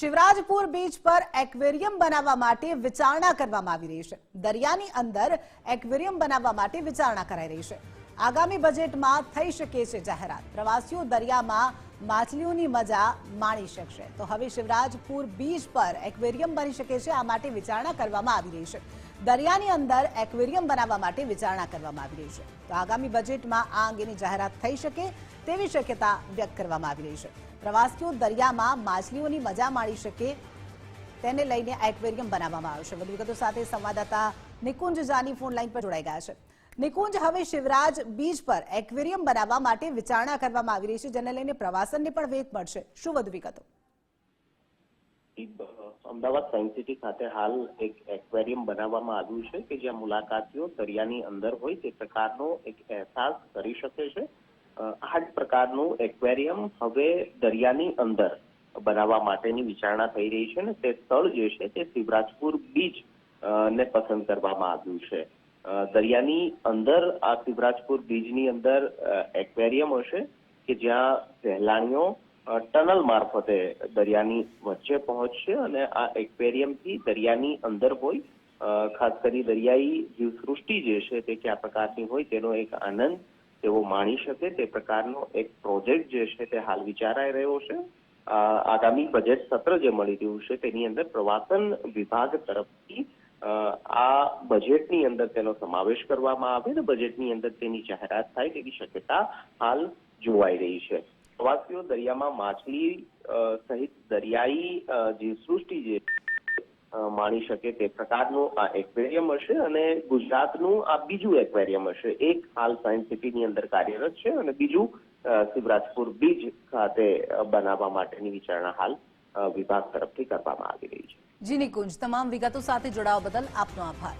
Shivrajpur beach પર aquarium બનાવવા માટે વિચારણા કરવામાં આવી રહી છે. દરિયાની અંદર એક્વેરિયમ બનાવવા માટે વિચારણા કરાઈ રહી છે. આગામી બજેટમાં થઈ શકે છે જાહેરાત. પ્રવાસીઓ દરિયામાં માછલીઓની મજા માણી શકશે. તો હવે શિવરાજપુર બીચ પર એક્વેરિયમ બની શકે છે, આ માટે વિચારણા કરવામાં આવી રહી છે. દરિયાની અંદર એક્વેરિયમ બનાવવા માટે વિચારણા કરવામાં આવી રહી છે. તો આગામી બજેટમાં આ અંગેની જાહેરાત થઈ શકે તેવી શક્યતા વ્યક્ત કરવામાં આવી રહી છે. પ્રવાસીઓ દરિયામાં માછલીઓની મજા માણી શકે તેને લઈને એક્વેરિયમ બનાવવામાં આવ્યું છે. વધુ વિગતો સાથે સંવાદદાતા નિકુંજ જાની ફોન લાઈન પર જોડાઈ ગયા છે. નિકુંજ, હવે શિવરાજ બીચ પર એક્વેરિયમ બનાવવા માટે વિચારણા કરવામાં આવી રહી છે, જેને લઈને પ્રવાસનને પણ વેગ મળશે. શું વધુ વિગતો? અમદાવાદ સાયન્સ સિટી ખાતે હાલ એક એક્વેરિયમ બનાવવામાં આવ્યું છે કે જ્યાં મુલાકાતીઓ દરિયાની અંદર હોય તે પ્રકારનો એક અહેસાસ કરી શકે છે. આ જ પ્રકારનું એક્વેરિયમ હવે દરિયાની અંદર બનાવવા માટેની વિચારણા થઈ રહી છે ને તે સ્થળ જે છે તે શિવરાજપુર બીચ ને પસંદ કરવામાં આવ્યું છે. દરિયાની અંદર આ શિવરાજપુર બીચની અંદર એક્વેરિયમ હશે કે જ્યાં સહેલાણીઓ ટનલ મારફતે દરિયાની વચ્ચે પહોંચશે અને આ એક્વેરિયમથી દરિયાની અંદર હોય ખાસ કરી દરિયાઈ જીવસૃષ્ટિ જે છે તે કયા પ્રકારની હોય તેનો એક આનંદ તેઓ માણી શકે તે પ્રકારનો એક પ્રોજેક્ટ જે છે તે હાલ વિચારાઈ રહ્યો છે. આગામી બજેટ સત્ર જે મળી રહ્યું છે તેની અંદર પ્રવાસન વિભાગ તરફથી આ બજેટની અંદર તેનો સમાવેશ કરવામાં આવે અને બજેટની અંદર તેની જાહેરાત થાય તેવી શક્યતા હાલ જોવાઈ રહી છે. પ્રવાસીઓ દરિયામાં માછલી સહિત દરિયાઈ જીવસૃષ્ટિ જે માણી શકે તે પ્રકારનું આ એક્વેરિયમ હશે અને ગુજરાતનું આ બીજું એક્વેરિયમ હશે. એક હાલ સાયન્સ સિટીની અંદર કાર્યરત છે અને બીજું શિવરાજપુર બીચ ખાતે બનાવવા માટેની વિચારણા હાલ વિભાગ તરફથી કરવામાં આવી રહી છે. જી નિકુંજ, તમામ વિગતો સાથે જોડાવા બદલ આપનો આભાર.